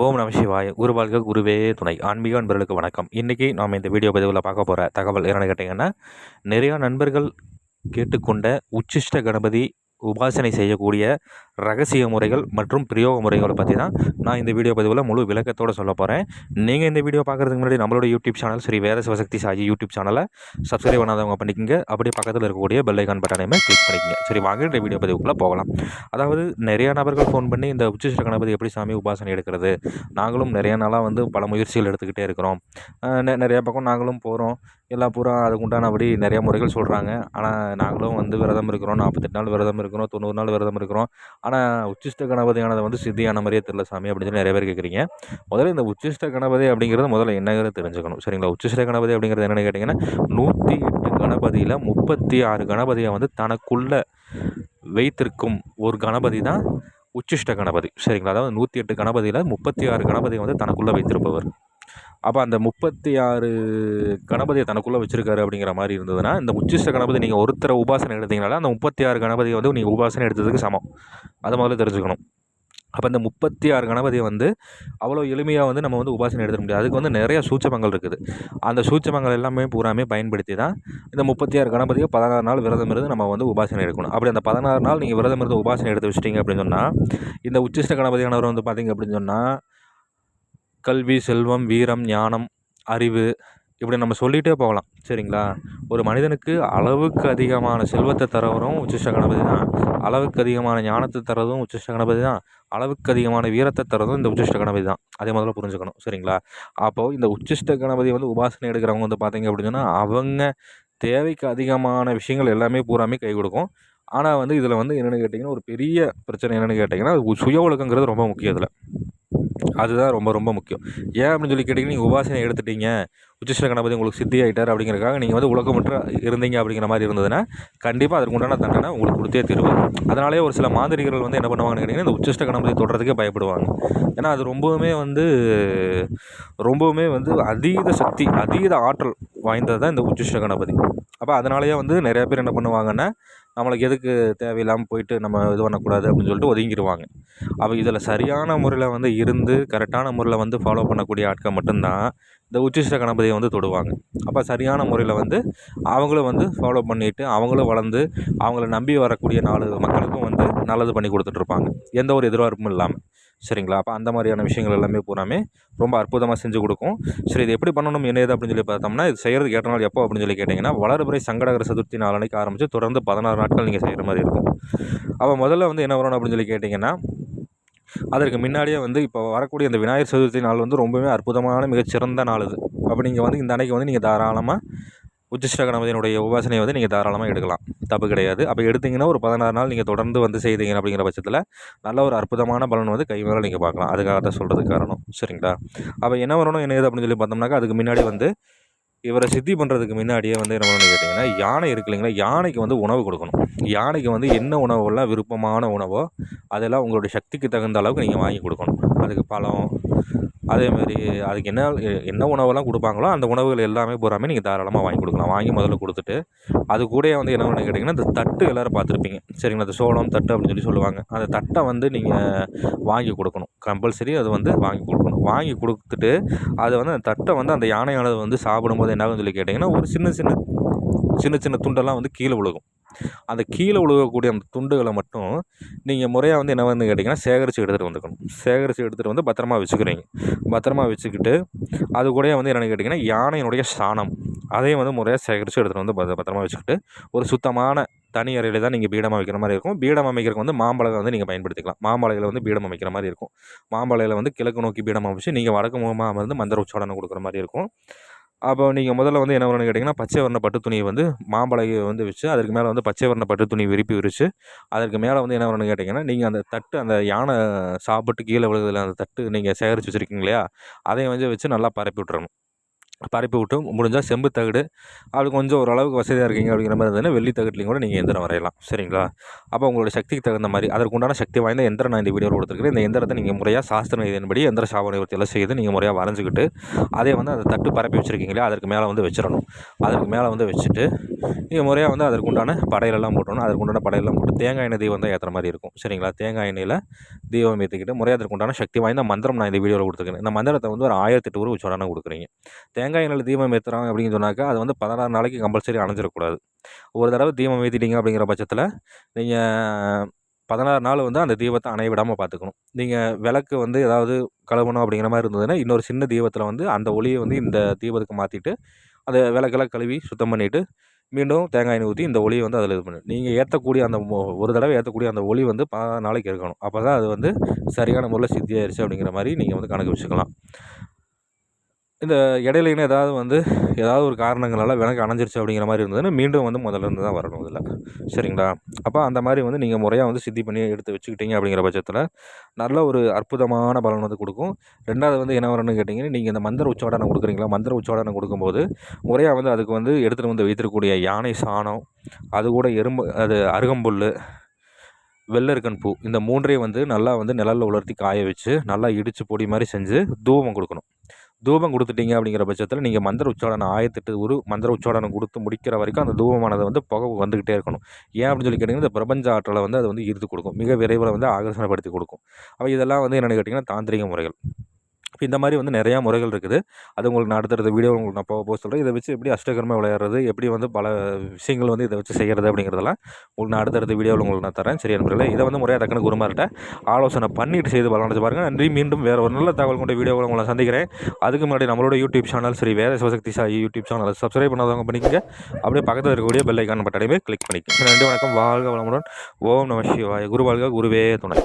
ஓம் நம சிவாய். குருபால்க குருவே துணை. ஆன்மீக நண்பர்களுக்கு வணக்கம். இன்றைக்கி நாம் இந்த வீடியோ பதிவில் பார்க்க போகிற தகவல் என்னென்னு கேட்டிங்கன்னா நிறையா நண்பர்கள் கேட்டுக்கொண்ட உச்சிஷ்ட கணபதி உபாசனை செய்யக்கூடிய ரகசிய முறைகள் மற்றும் பிரயோக முறைகளை பற்றி தான் நான் இந்த வீடியோ பதிவில் முழு விளக்கத்தோடு சொல்ல போகிறேன் நீங்கள் இந்த வீடியோ பார்க்குறதுக்கு முன்னாடி நம்மளோட YouTube channel Sri Veda Shivashakti Saji YouTube சேனலை சப்ஸ்கிரைப் பண்ணாதவங்க பண்ணிக்கோங்க. அப்படியே பக்கத்தில் இருக்கக்கூடிய பெல்லைக்கான் பட்டனையுமே கிளிக் பண்ணிக்கங்க. சரி வாங்க இந்த வீடியோ பதிவுக்குள்ளே போகலாம். அதாவது நிறைய நபர்கள் ஃபோன் பண்ணி இந்த உச்சிஷ்ட கணபதி எப்படி சாமி உபாசனை எடுக்கிறது? நாங்களும் நிறைய நாளாக வந்து பல முயற்சிகள் எடுத்துக்கிட்டே இருக்கிறோம். நெ- நிறைய பக்கம் நாங்களும் போகிறோம் எல்லா பூரா அதுக்குண்டான அப்படி நிறைய முறைகள் சொல்கிறாங்க ஆனால் நாங்களும் வந்து விரதம் இருக்கிறோம். நாற்பத்தெட்டு நாள் விரதம் இருக்கிறோம். தொண்ணூறு நாள் விரதம் இருக்கிறோம் ஆனால் உச்சிஷ்ட கணபதியானது வந்து சித்தியான மாதிரியே தெரில சாமி அப்படின்னு சொல்லி நிறைய பேர் கேட்குறீங்க. முதல்ல இந்த உச்சிஷ்ட கணபதி அப்படிங்கிறது முதல்ல என்னங்கிறது தெரிஞ்சுக்கணும். சரிங்களா? உச்சிஷ்ட கணபதி அப்படிங்கிறது என்னென்னு கேட்டிங்கன்னா நூற்றி எட்டு கணபதியில் முப்பத்தி ஆறு கணபதியை வந்து தனக்குள்ளே வைத்திருக்கும் ஒரு கணபதி தான் உச்சிஷ்ட கணபதி. சரிங்களா? அதாவது நூற்றி எட்டு கணபதியில் முப்பத்தி ஆறு கணபதியை வந்து தனக்குள்ளே வைத்திருப்பவர். அப்போ அந்த முப்பத்தி ஆறு கணபதியை தனக்குள்ளே வச்சிருக்காரு அப்படிங்கிற மாதிரி இருந்ததுன்னா இந்த உச்சிஷ்ட கணபதி நீங்கள் ஒருத்தரை உபாசனை எடுத்தீங்கனால அந்த முப்பத்தி ஆறு கணபதியை வந்து நீங்கள் உபாசனை எடுத்ததுக்கு சமம். அதை முதல்ல தெரிஞ்சுக்கணும். அப்போ இந்த முப்பத்தி ஆறு கணபதியை வந்து அவ்வளோ எளிமையாக வந்து நம்ம வந்து உபாசனை எடுத்துட முடியாது. அதுக்கு வந்து நிறைய சூச்சமங்கள் இருக்குது. அந்த சூச்சமங்கள் எல்லாமே பூராமே பயன்படுத்தி தான் இந்த முப்பத்தி ஆறு கணபதியை பதினாறு நாள் விரதம் இருந்து நம்ம வந்து உபாசனை எடுக்கணும். அப்படி அந்த பதினாறு நாள் நீங்கள் விரதம் இருந்து உபாசனை எடுத்து வச்சிட்டிங்க அப்படின்னு சொன்னால் இந்த உச்சிஷ்ட கணபதியானவர் வந்து பார்த்திங்க அப்படின்னு சொன்னால் கல்வி செல்வம் வீரம் ஞானம் அறிவு இப்படி நம்ம சொல்லிகிட்டே போகலாம். சரிங்களா? ஒரு மனிதனுக்கு அளவுக்கு அதிகமான செல்வத்தை தரவரும் உச்சிஷ்ட கணபதி தான். அளவுக்கு அதிகமான ஞானத்தை தரதும் உச்சிஷ்ட கணபதி தான். அளவுக்கு அதிகமான வீரத்தை தரதும் இந்த உச்சிஷ்ட கணபதி தான். அதே முதல்ல புரிஞ்சுக்கணும். சரிங்களா? அப்போது இந்த உச்சிஷ்ட கணபதி வந்து உபாசனை எடுக்கிறவங்க வந்து பார்த்தீங்க அப்படின்னு சொன்னால் அவங்க தேவைக்கு அதிகமான விஷயங்கள் எல்லாமே பூராமே கை கொடுக்கும். ஆனால் வந்து இதில் வந்து என்னென்னு கேட்டிங்கன்னா ஒரு பெரிய பிரச்சனை என்னென்னு கேட்டிங்கன்னா சுய ஒழுக்கங்கிறது ரொம்ப முக்கியம் இதில் அதுதான் ரொம்ப ரொம்ப முக்கியம். ஏன் அப்படின்னு சொல்லி கேட்டிங்கன்னா நீங்கள் உபாசனை எடுத்துட்டீங்க உச்சிஷ்ட கணபதி உங்களுக்கு சித்தி ஆகிட்டார் அப்படிங்கிறக்காக நீங்கள் வந்து உலகமற்ற இருந்தீங்க அப்படிங்கிற மாதிரி இருந்ததுன்னா கண்டிப்பாக அதற்கு உண்டான தண்டனை உங்களுக்கு கொடுத்தே தருவார். அதனாலே ஒரு சில மாந்திரிகர்கள் வந்து என்ன பண்ணுவாங்கன்னு கேட்டிங்கன்னா இந்த உச்சிஷ்ட கணபதி தொடுறதுக்கே பயப்படுவாங்க. ஏன்னா அது ரொம்பவுமே வந்து ரொம்பவுமே வந்து அதீத சக்தி அதீத ஆற்றல் வாய்ந்தது தான் இந்த உச்சிஷ்ட கணபதி. அப்போ அதனாலேயே வந்து நிறைய பேர் என்ன பண்ணுவாங்கன்னா நம்மளுக்கு எதுக்கு தேவையில்லாமல் போயிட்டு நம்ம இது பண்ணக்கூடாது அப்படின்னு சொல்லிட்டு ஒதுங்கிடுவாங்க அப்போ இதில் சரியான முறையில் வந்து இருந்து கரெக்டான முறையில் வந்து ஃபாலோ பண்ணக்கூடிய ஆட்கள் மட்டும்தான் இந்த உச்சிஷ்ட கணபதியை வந்து தொடுவாங்க. அப்போ சரியான முறையில் வந்து அவங்களும் வந்து ஃபாலோ பண்ணிவிட்டு அவங்களும் வளர்ந்து அவங்கள நம்பி வரக்கூடிய நாலு மக்களுக்கும் வந்து நல்லது பண்ணி கொடுத்துட்ருப்பாங்க எந்த ஒரு எதிர்பார்ப்பும் இல்லாமல் சரிங்களா? அப்போ அந்த மாதிரியான விஷயங்கள் எல்லாமே பூராமே ரொம்ப அற்புதமாக செஞ்சு கொடுக்கும். சரி இது எப்படி பண்ணணும் என்னது அப்படின்னு சொல்லி பார்த்தோம்னா இது செய்கிறதுக்கு ஏற்ற நாள் எப்போ அப்படின்னு சொல்லி கேட்டிங்கன்னா வளர்பிறை சங்கடகர சதுர்த்தி நாளனைக்கு ஆரம்பித்து தொடர்ந்து பதினாறு நாட்கள் நீங்கள் செய்கிற மாதிரி இருக்கும். அப்போ முதல்ல வந்து என்ன வரணும் அப்படின்னு சொல்லி கேட்டிங்கன்னா அதற்கு முன்னாடியே வந்து இப்போ வரக்கூடிய இந்த விநாயகர் சதுர்த்தி நாள் வந்து ரொம்பவே அற்புதமான மிகச்சிறந்த நாள் இது. அப்போ நீங்கள் வந்து இந்த அன்னைக்கு வந்து நீங்கள் தாராளமாக உச்சிஷ்ட கணபதியினுடைய உபாசனையை வந்து நீங்கள் தாராளமாக எடுக்கலாம். தப்பு கிடையாது. அப்போ எடுத்தீங்கன்னா ஒரு பதினாறு நாள் நீங்கள் தொடர்ந்து வந்து செய்தீங்க அப்படிங்கிற பட்சத்தில் நல்ல ஒரு அற்புதமான பலன் வந்து கை மேலே நீங்கள் பார்க்கலாம். அதுக்காக தான் சொல்கிறதுக்கு காரணம். சரிங்களா? அப்போ என்ன வரணும் என்ன ஏது அப்படின்னு சொல்லி பார்த்தோம்னாக்கா அதுக்கு முன்னாடி வந்து இவரை சித்தி பண்ணுறதுக்கு முன்னாடியே வந்து என்ன பண்ணணும்னு கேட்டிங்கன்னா யானை இருக்கு இல்லைங்களா யானைக்கு வந்து உணவு கொடுக்கணும். யானைக்கு வந்து என்ன உணவுலாம் விருப்பமான உணவோ அதெல்லாம் உங்களுடைய சக்திக்கு தகுந்த அளவுக்கு நீங்கள் வாங்கி கொடுக்கணும். அதுக்கு பழம் அதேமாரி அதுக்கு என்ன என்ன உணவெல்லாம் கொடுப்பாங்களோ அந்த உணவுகள் எல்லாமே பூராமே நீங்கள் தாராளமாக வாங்கி கொடுக்கலாம். வாங்கி முதல்ல கொடுத்துட்டு அது கூடயே வந்து என்ன ஒன்று கேட்டிங்கன்னா இந்த தட்டு எல்லோரும் பார்த்துருப்பீங்க. சரிங்களா? அந்த சோளம் தட்டு அப்படின்னு சொல்லி சொல்லுவாங்க. அந்த தட்டை வந்து நீங்கள் வாங்கி கொடுக்கணும். கம்பல்சரி அது வந்து வாங்கி கொடுக்கணும். வாங்கி கொடுத்துட்டு அதை வந்து அந்த தட்டை வந்து அந்த யானையானது வந்து சாப்பிடும்போது என்னாகும் சொல்லி கேட்டிங்கன்னா ஒரு சின்ன சின்ன சின்ன சின்ன துண்டெல்லாம் வந்து கீழே விழுகும். அந்த கீழே விழுகக்கூடிய அந்த துண்டுகளை மட்டும் நீங்கள் முறையாக வந்து என்ன வந்து கேட்டிங்கன்னா சேகரித்து எடுத்துகிட்டு வந்துக்கணும். சேகரித்து எடுத்துகிட்டு வந்து பத்திரமா வச்சுக்கிறீங்க. பத்திரமா வச்சுக்கிட்டு அது கூடயே வந்து என்னென்னு கேட்டிங்கன்னா யானையினுடைய சாணம். அதையும் வந்து முறையாக சேகரித்து எடுத்துகிட்டு வந்து பத்திரமா வச்சுக்கிட்டு ஒரு சுத்தமான தனி அறையில் தான் நீங்கள் பீடம் அமைக்கிற மாதிரி இருக்கும். பீடம் அமைக்கிறதுக்கு வந்து மாம்பழம் வந்து நீங்கள் பயன்படுத்திக்கலாம். மாம்பழையில் வந்து பீடம் அமைக்கிற மாதிரி இருக்கும். மாம்பழையில் வந்து கிழக்கு நோக்கி பீடம் அமைச்சு நீங்கள் வடக்கு முகமாக வந்து மந்திர உச்சாடனம் கொடுக்குற மாதிரி இருக்கும். அப்போ நீங்கள் முதல்ல வந்து என்ன வரணும்னு கேட்டிங்கன்னா பச்சை வர்ண பட்டு துணியை வந்து மாம்பழையை வந்து வச்சு அதற்கு மேலே வந்து பச்சை வர்ண பட்டு துணி விரிப்பி விரித்து அதற்கு மேலே வந்து என்ன வரணும்னு கேட்டிங்கன்னா நீங்கள் அந்த தட்டு அந்த யானை சாப்பிட்டு கீழே விழுகுதுல அந்த தட்டு நீங்கள் சேகரித்து வச்சுருக்கீங்க இல்லையா அதையும் வந்து வச்சு நல்லா பரப்பி விட்றணும் பரப்பி விட்டு முடிஞ்சால் செம்பு தகடு. அது கொஞ்சம் ஓரளவுக்கு வசதியாக இருக்கீங்க அப்படிங்கிற மாதிரி இருந்ததுன்னா வெள்ளி தகட்டுலையும் கூட நீங்கள் எந்திரம் வரையலாம். சரிங்களா? அப்போ உங்களோட சக்திக்கு தகுந்த மாதிரி அதற்கு உண்டான சக்தி வாய்ந்த எந்திரம் நான் இந்த வீடியோவில் கொடுத்துருக்கேன் இந்த எந்திரத்தை நீங்கள் முறையாக சாஸ்திர இதன்படி எந்திர சாபனை எல்லாம் செய்து நீங்கள் முறையாக வரைஞ்சிக்கிட்டு அதே வந்து அதை தட்டு பரப்பி வச்சுருக்கீங்களே அதற்கு மேலே வந்து வச்சிடணும். அதற்கு மேலே வந்து வச்சுட்டு நீங்கள் முறையாக வந்து அதற்கு உண்டான படையலெல்லாம் போட்டணும் அதற்கு உண்டான படையெல்லாம் போட்டு தேங்காய் எண்ணெய் தீபம் தான் ஏற்றுற மாதிரி இருக்கும். சரிங்களா? தேங்காய் எண்ணெயில் தீபம் ஏற்றிக்கிட்டு முறையாக அதற்கு உண்டான சக்தி வாய்ந்த மந்திரம் நான் இந்த வீடியோவில் கொடுத்துருக்கேன் இந்த மந்திரத்தை வந்து ஒரு ஆயிரத்தி எட்டு ஊர் உச்சாரணம் கொடுக்குறீங்க. தேங்காய் எண்ணெயில் தீபம் ஏற்றுறாங்க அப்படின்னு சொன்னாக்கா அது வந்து பதினாறு நாளைக்கு கம்பல்சரி அணைஞ்சிடக்கூடாது. ஒரு தடவை தீபம் ஏற்றிட்டீங்க அப்படிங்கிற பட்சத்தில் நீங்கள் பதினாறு நாள் வந்து அந்த தீபத்தை அணைய விடாமல் பார்த்துக்கணும் நீங்கள் விளக்கு வந்து ஏதாவது கழுவணும் அப்படிங்கிற மாதிரி இருந்ததுன்னா இன்னொரு சின்ன தீபத்தில் வந்து அந்த ஒளியை வந்து இந்த தீபத்துக்கு மாற்றிட்டு அந்த விளக்கெல்லாம் கழுவி சுத்தம் பண்ணிவிட்டு மீண்டும் தேங்காய் எண்ணெய் ஊற்றி இந்த ஒளியை வந்து அதில் இது பண்ணு நீங்கள் ஏற்றக்கூடிய அந்த ஒரு தடவை ஏற்றக்கூடிய அந்த ஒளி வந்து பதினாறு நாளைக்கு இருக்கணும். அப்போ தான் அது வந்து சரியான முறையில் சித்தியாயிருச்சு அப்படிங்கிற மாதிரி நீங்கள் வந்து கணக்கு வச்சுக்கலாம். இந்த இடையிலைன்னு ஏதாவது வந்து ஏதாவது ஒரு காரணங்களால் விளக்கு அணைஞ்சிருச்சு அப்படிங்கிற மாதிரி இருந்ததுன்னா மீண்டும் வந்து முதல்ல இருந்து தான் வரணும் இதில். சரிங்களா? அப்போ அந்த மாதிரி வந்து நீங்கள் முறையாக வந்து சித்தி பண்ணி எடுத்து வச்சுக்கிட்டீங்க அப்படிங்கிற பட்சத்தில் நல்ல ஒரு அற்புதமான பலன் வந்து கொடுக்கும். ரெண்டாவது வந்து என்ன வரணும்னு கேட்டிங்கன்னா நீங்கள் இந்த மந்திர உச்சாடனை கொடுக்குறீங்களா? மந்திர உச்சாடனை கொடுக்கும்போது முறையாக வந்து அதுக்கு வந்து எடுத்துகிட்டு வந்து வைத்திருக்கக்கூடிய யானை சாணம் அது கூட எறும்பு அது அருகம்புல் வெள்ளரிக்கன் பூ இந்த மூன்றையும் வந்து நல்லா வந்து நிழலில் உலர்த்தி காய வச்சு நல்லா இடித்து பொடி மாதிரி செஞ்சு தூபம் கொடுக்கணும். தூபம் கொடுத்துட்டீங்க அப்படிங்கிற பட்சத்தில் நீங்கள் மந்திர உச்சாடனம் ஆயத்திட்டு ஒரு மந்திர உச்சாடனம் கொடுத்து முடிக்கிற வரைக்கும் அந்த தூபமானது வந்து புகை வந்துக்கிட்டே இருக்கணும். ஏன் அப்படின்னு சொல்லி கேட்டிங்கன்னா இந்த பிரபஞ்ச ஆற்றலை வந்து அது வந்து ஈர்த்து கொடுக்கும். மிக விரைவில் வந்து ஆகர்ஷணப்படுத்தி கொடுக்கும். அப்போ இதெல்லாம் வந்து என்னென்னு கேட்டிங்கன்னா தாந்திரிக முறைகள். இப்போ இந்த மாதிரி வந்து நிறையா முறைகள் இருக்குது. அது உங்களுக்கு நான் அடுத்தடுத்த வீடியோ உங்களுக்கு நான் போக போக சொல்கிறேன் இதை வச்சு எப்படி அஷ்டகர்மா விளையாடுறது எப்படி வந்து பல விஷயங்கள் வந்து இதை வச்சு செய்கிறது அப்படிங்கிறதெல்லாம் உங்களுக்கு நான் அடுத்தடுத்த வீடியோவில் உங்களுக்கு நான் தரேன். சரி நண்பர்களே இதை வந்து முறையாக டக்குனு குருமார்கிட்ட ஆலோசனை பண்ணிட்டு செய்து பலனடைச்சு பாருங்கள் நன்றி. மீண்டும் வேறு ஒரு நல்ல தகவல் கொண்ட வீடியோவில் உங்களை சந்திக்கிறேன். அதுக்கு முன்னாடி நம்மளோட யூடியூப் சேனல் சரி Veda Shivashakti Sai YouTube channel subscribe பண்ணாதவங்க பண்ணிக்கங்க. அப்படியே பக்கத்தில் இருக்கக்கூடிய பெல் ஐக்கான் பட்டனையுமே கிளிக் பண்ணிக்கோங்க. நன்றி வணக்கம். வாழ்க வளமுடன். ஓம் நம சிவாய. குரு வாழ்க. குருவே துணை.